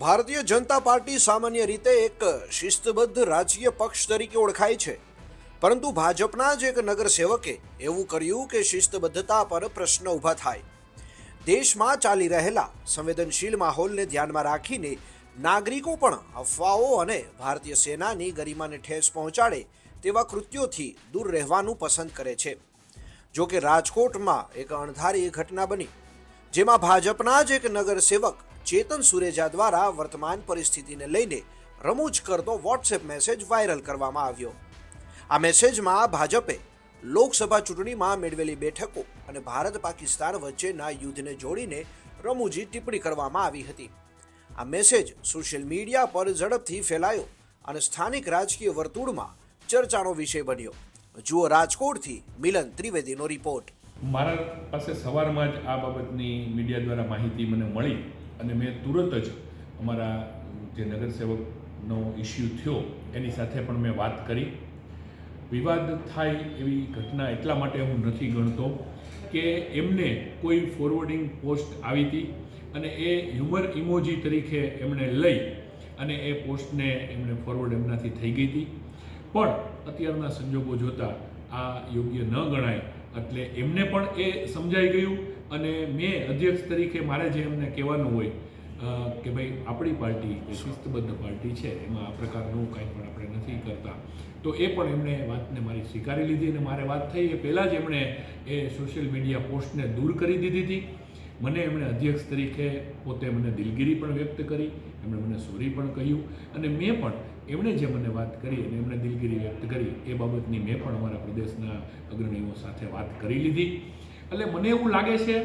Bharatiya Janata party સામાન્ય રીતે એક શિસ્તબદ્ધ રાજકીય પક્ષ તરીકે ઓળખાય છે. પરંતુ ભાજપના જ એક નગરસેવકે એવું કર્યું કે શિસ્તબદ્ધતા પર પ્રશ્ન ઊભા થાય. દેશમાં ચાલી રહેલા સંવેદનશીલ માહોલને ધ્યાનમાં રાખીને નાગરિકો પણ અફવાઓ અને ભારતીય સેનાની ગરિમાને ઠેસ પહોંચાડે તેવા કૃત્યોથી દૂર રહેવાનું પસંદ કરે છે. જો કે રાજકોટમાં એક અણધારી ઘટના બની, જેમાં ભાજપના જ એક નગરસેવક ચેતન સુરેજા દ્વારા વર્તમાન પરિસ્થિતિને લઈને રમૂજ કરતો વોટ્સએપ મેસેજ વાયરલ કરવામાં આવ્યો. આ મેસેજમાં ભાજપે લોકસભા ચૂંટણીમાં મેળવેલી બેઠકો અને ભારત પાકિસ્તાન વચ્ચેના યુદ્ધને જોડીને રમૂજી ટિપ્પણી કરવામાં આવી હતી. આ મેસેજ સોશિયલ મીડિયા પર ઝડપથી ફેલાયો અને સ્થાનિક રાજકીય વર્તુળમાં ચર્ચાનો વિષય બન્યો. જુઓ રાજકોટથી મિલન ત્રિવેદીનો રિપોર્ટ મારા પાસે સવારમાં જ આ બાબતની મીડિયા દ્વારા માહિતી મને મળી. અને મેં તુરંત જ અમારા જે નગરસેવકનો ઇસ્યુ થયો, એની સાથે પણ મેં વાત કરી. વિવાદ થાય એવી ઘટના એટલા માટે હું નથી ગણતો કે એમને કોઈ ફોરવર્ડિંગ પોસ્ટ આવી હતી અને એ હ્યુમર ઇમોજી તરીકે એમણે લઈ અને એ પોસ્ટને એમણે ફોરવર્ડ એમનાથી થઈ ગઈ હતી. પણ અત્યારના સંજોગો જોતાં આ યોગ્ય ન ગણાય એટલે એમને પણ એ સમજાઈ ગયું અને મેં અધ્યક્ષ તરીકે મારે જે એમને કહેવાનું હોય કે ભાઈ આપણી પાર્ટી શિસ્તબદ્ધ પાર્ટી છે, એમાં આ પ્રકારનું કાંઈ પણ આપણે નથી કરતા. તો એ પણ એમણે વાતને મારી સ્વીકારી લીધી અને મારે વાત થઈ એ પહેલાં જ એમણે એ સોશિયલ મીડિયા પોસ્ટને દૂર કરી દીધી હતી. મને એમણે અધ્યક્ષ તરીકે પોતે મને દિલગીરી પણ વ્યક્ત કરી, એમણે મને સોરી પણ કહ્યું અને મેં પણ એમણે જે મને વાત કરી અને એમણે દિલગીરી વ્યક્ત કરી એ બાબતની મેં પણ અમારા પ્રદેશના અગ્રણીઓ સાથે વાત કરી લીધી. એટલે મને એવું લાગે છે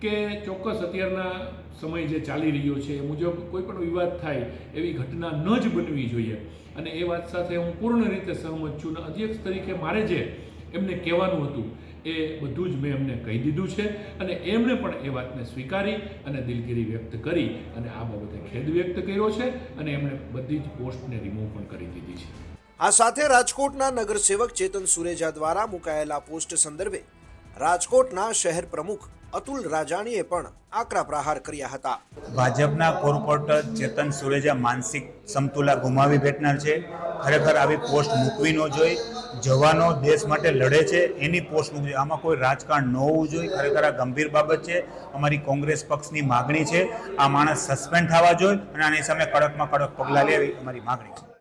કે ચોક્કસ અત્યારના સમય જે ચાલી રહ્યો છે એ મુજબ કોઈ પણ વિવાદ થાય એવી ઘટના ન જ બનવી જોઈએ. અને એ વાત સાથે હું પૂર્ણ રીતે સહમત છું અને અધ્યક્ષ તરીકે મારે જે એમને કહેવાનું હતું એ બધું જ મેં એમને કહી દીધું છે અને એમણે પણ એ વાતને સ્વીકારી અને દિલગીરી વ્યક્ત કરી અને આ બાબતે ખેદ વ્યક્ત કર્યો છે અને એમણે બધી જ પોસ્ટને રિમૂવ પણ કરી દીધી છે. આ સાથે રાજકોટના નગરસેવક ચેતન સુરેજા દ્વારા મુકાયેલા પોસ્ટ સંદર્ભે રાજકોટના શહેર પ્રમુખ અતુલ રાજાણીએ પણ આકરા પ્રહાર કર્યા હતા. ભાજપના કોર્પોરેટર ચેતન સુરેજા માનસિક સમતુલા ગુમાવી બેઠનાર છે. ખરેખર આવી પોસ્ટ મૂકવી ન જોઈએ જવાનો દેશ માટે લડે છે, એની પોસ્ટ મૂકવી જોઈએ આમાં કોઈ રાજકારણ ન હોવું જોઈએ. ખરેખર આ ગંભીર બાબત છે. અમારી કોંગ્રેસ પક્ષની માગણી છે. આ માણસ સસ્પેન્ડ થવા જોઈએ અને આની સામે કડકમાં કડક પગલાં લેવી અમારી માગણી છે.